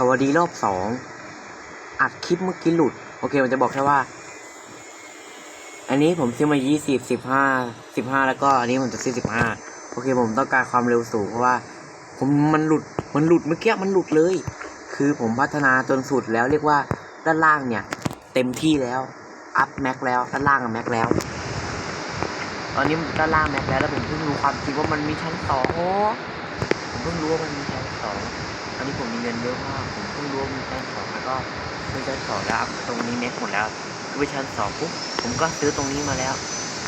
สวัสดีรอบสองอัดคลิปเมื่อกี้หลุด โอเค มันจะบอกแค่ว่า อันนี้ผมซื้อมายี่สิบสิบห้าสิบห้าแล้วก็อันนี้ผมจะซื้อสิบห้าโอเค ผมต้องการความเร็วสูงเพราะว่า ผมมันหลุดมันหลุดเมื่อกี้มันหลุดเลย คือผมพัฒนาจนสุดแล้วเรียกว่าด้านล่างเนี่ย เต็มที่แล้วอัพแม็กแล้วด้านล่างแม็กแล้ว ตอนนี้ด้านล่างแม็กแล้วแล้วผมเพิ่งรู้ความจริงว่ามันมีชั้นสองโอ้ผมเพิ่งรู้ว่ามันมีชั้นสอง นี้ผมมีเงินเยอะมากผมเพิ่งรู้ว่ามีชั้นสองแล้วก็ซื้อชั้นสองแล้วตรงนี้แม็กหมดแล้วคือไปชั้นสองปุ๊บผมก็ซื้อตรงนี้มาแล้ว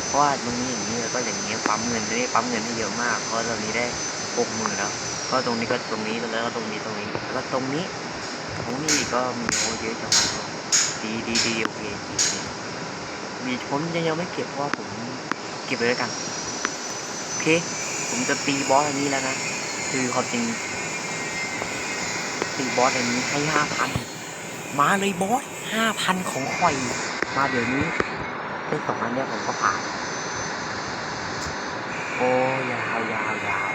เพราะว่าตรงนี้อย่างนี้แล้วก็อย่างนี้ปั๊มเงินได้ปั๊มเงินให้เยอะมากเพราะตอนนี้ได้หกหมื่นแล้ว ก็ตรงนี้ก็ตรงนี้แล้วก็ตรงนี้ตรงนี้แล้วก็ตรงนี้ตรงนี้ก็มีโอ้เยอะจังเลยดีดีดีโอเคดีมีผมยังยังไม่เก็บเพราะว่าผมเก็บไว้แล้วกันโอเคผมจะตีบอสอันนี้แล้วนะคือความจริง ตีบอสอันนี้ให้ห้าพันมาเลยบอสห้าพันของข่อย มาเดี๋ยวนี้ได้สองอันเนี้ยผมก็ผ่าน โอ้ยาวยาวยาว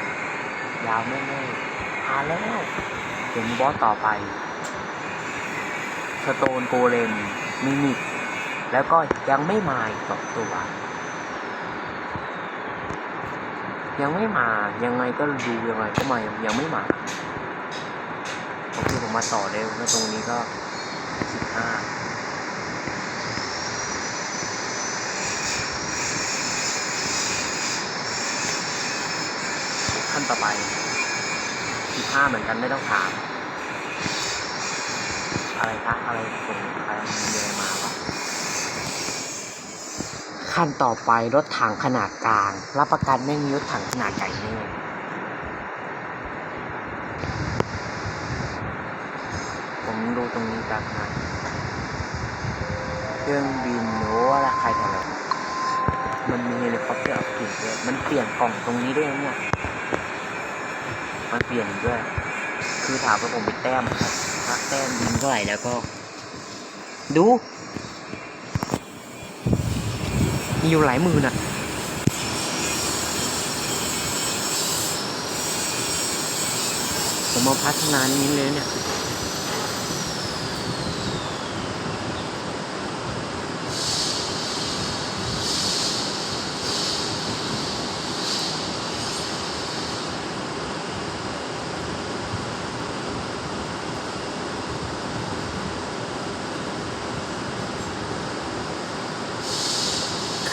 ยาวแน่ๆผ่านแล้วเดี๋ยวมีบอสต่อไปสโตนโกเลมมิมิกแล้วก็ยังไม่มาสองตัว ยังไม่มายังไงก็ดูยังไงก็มายังไม่มา มาต่อเร็วแล้วตรงนี้ก็สิบห้าขั้นต่อไปสิบห้าเหมือนกันไม่ต้องถาม อะไรคะอะไรส่งใครมีอะไรมาวะขั้นต่อไปรถถังขนาดกลาง รับประกันไม่มีรถถังขนาดใหญ่แน่ผมดู ตรงนี้กันนะเครื่องบินโน้อะไรใครทำอะไรมันมีเฮลิคอปเตอร์อัปเกรดด้วยมันเปลี่ยนกล่องตรงนี้ด้วยเนี่ยมันเปลี่ยนด้วย คือถามว่าผมไปแต้มครับถ้าแต้มยิงเท่าไหร่แล้วก็ ดู มีอยู่หลายมื่นอะผมมาพัฒนานี้เลยเนี่ย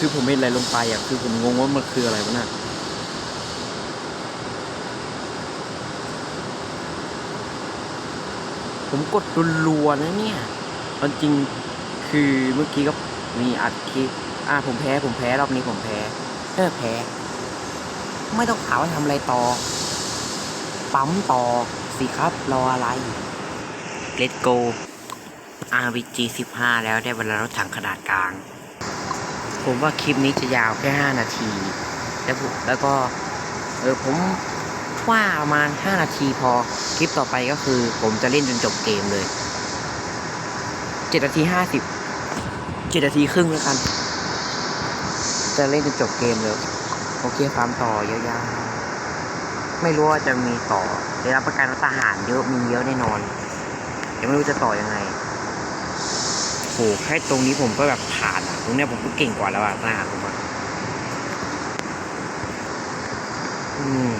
คือผมไม่อะไรลงไปอะคือผมงงว่ามันคืออะไรวะน่ะผมกดรัวๆนะเนี่ยมันจริงคือเมื่อกี้ก็มีอัดคลิปอ่าผมแพ้ผมแพ้รอบนี้ผมแพ้เออแพ้ ไม่ต้องถามว่าทำอะไรต่อ ปั๊มต่อสิครับรออะไร Let's go RVG 15 แล้วได้เวลารถถังขนาดกลาง ผมว่าคลิปนี้จะยาวแค่ 5 นาที แล้วผมแล้วก็เออผมว่าประมาณ 5 นาทีพอคลิปต่อไปก็คือ ผมจะเล่นจนจบเกมเลย7นาที 50 7นาทีครึ่งแล้วกัน จะเล่นจนจบเกมเลยโอเคฟาร์มต่อยาวๆไม่รู้ว่าจะมีต่อได้รับประกันว่าทหารเยอะมีเยอะแน่นอนยังไม่รู้จะต่อยังไง โหแค่ตรงนี้ผมก็แบบผ่านอะ ตรงเนี้ยผมก็เก่งกว่าแล้วอะทหารผมอะอืม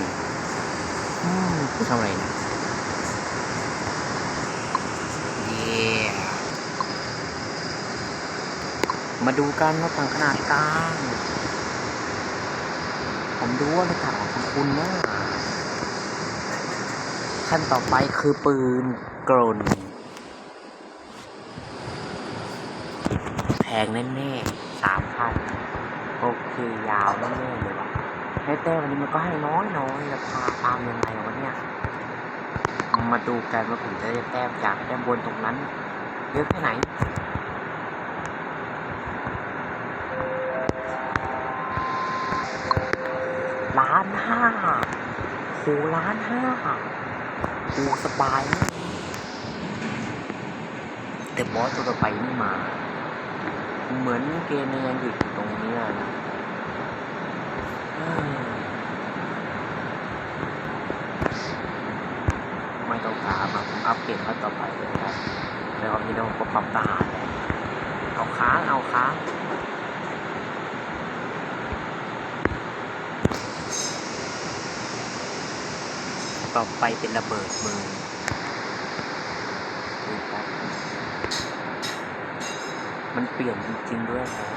อืมทำอะไรเนะเย้มาดูกันรถถังขนาดกลาง ผมดูว่ารถถังของคุณนะขั้นต่อไปคือปืนกลน แพ งแน่ๆสามพันโอเคยาวแน่ๆเลยว่ะให้แต้วันนี้มันก็ให้น้อยน้อยราคาตามยังไงวะเนี่ยมาดูกันว่าผมจะได้แต้มจากแต้มบนตรงนั้นเยอะแค่ไหนล้านห้าโหล้านห้าโหสบาย แต่บอสตัวต่อไปไม่มา เหมือนเกมมันยังหยุดตรงนี้นะไม่ต้องถามผมอัปเกรดขั้นต่อไปเลยครับแล้วก็มีเรื่องปรับทหารแล้วเอาค้างเอาค้างต่อไปเป็นระเบิดมือดูครับ มันเปลี่ยนจริงๆด้วยครับ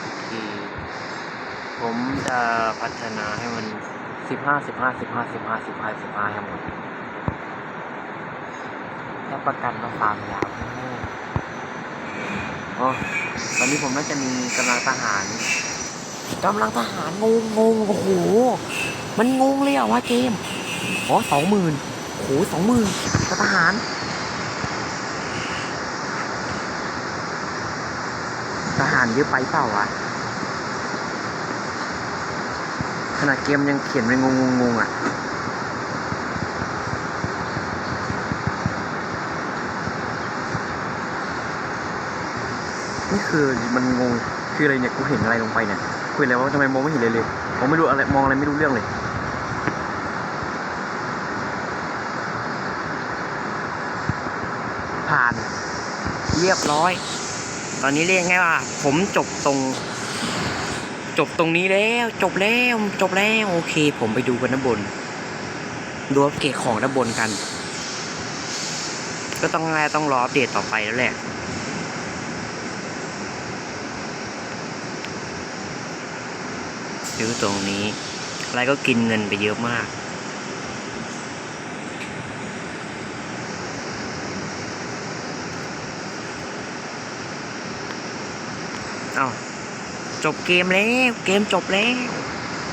โอเคผมจะพัฒนาให้มันสิบห้าสิบห้าสิบห้าสิบห้าสิบห้าสิบห้าให้หมดแล้วประกันมาฟาร์มยาวแน่ๆโอ้ตอนนี้ผมน่าจะมีกำลังทหารกำลังทหารงงงงโอ้โห มันงงเลยเหรอวะเกม อ๋อสองหมื่นโอ้โหสองหมื่นทหาร ทหาร เยอะไปเปล่าวะขนาดเกมยังเขียนเป็นงงงงอะนี่คือมันงงคืออะไรเนี่ยกูเห็นอะไรลงไปเนี่ยคุยอะไรว่าทำไมมองไม่เห็นเลยเลยมองไม่รู้อะไรมองอะไรไม่รู้เรื่องเลยผ่านเรียบร้อย ตอนนี้เรียกง่ายว่า ผมจบตรง จบตรงนี้แล้วจบแล้วจบแล้วโอเค ผมไปดูกันด้านบนดูอัปเกรดของด้านบนกัน ก็ต้องแงต้องรออัปเดตต่อไปแล้วแหละซื้อตรงนี้อะไรก็กินเงินไปเยอะมาก เอาจบเกมแล้ว เกมจบแล้ว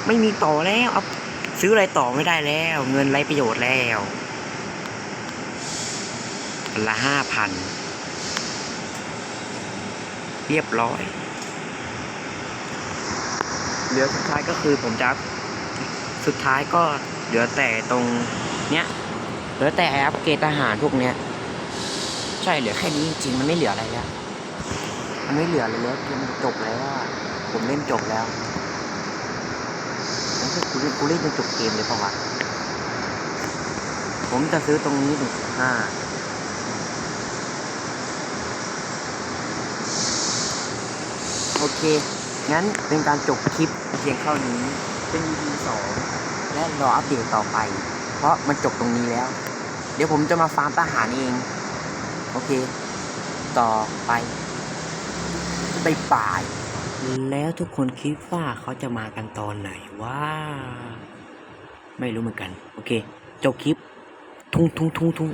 ไม่มีต่อแล้วเอาซื้ออะไรต่อไม่ได้แล้ว เงินไรประโยชน์แล้วละห้าพันเรียบร้อยเหลือสุดท้ายก็คือผมจะสุดท้ายก็เหลือแต่ตรงเนี้ยเหลือแต่อัปเกรดทหารพวกเนี้ย ใช่เหลือแค่นี้จริงมันไม่เหลืออะไรแล้ว มันไม่เหลืออะไรแล้วเกมมันจบแล้วผมเล่นจบแล้วไม่ใช่กูเล่นกูเล่นจนจบเกมเลยเปล่าวะผมจะซื้อตรงนี้หนึ่งห้าโอเค งั้นเป็นการจบคลิปเพียงเท่านี้ เป็น EP สองและรออัปเดตต่อไป เพราะมันจบตรงนี้แล้ว เดี๋ยวผมจะมาฟาร์มทหารเอง โอเค ต่อไป ไปป่าย แล้วทุกคนคิดว่าเขาจะมากันตอนไหนว่า ไม่รู้เหมือนกัน โอเค จบคลิป ทุ่งทุ่งทุ่งทุ่ง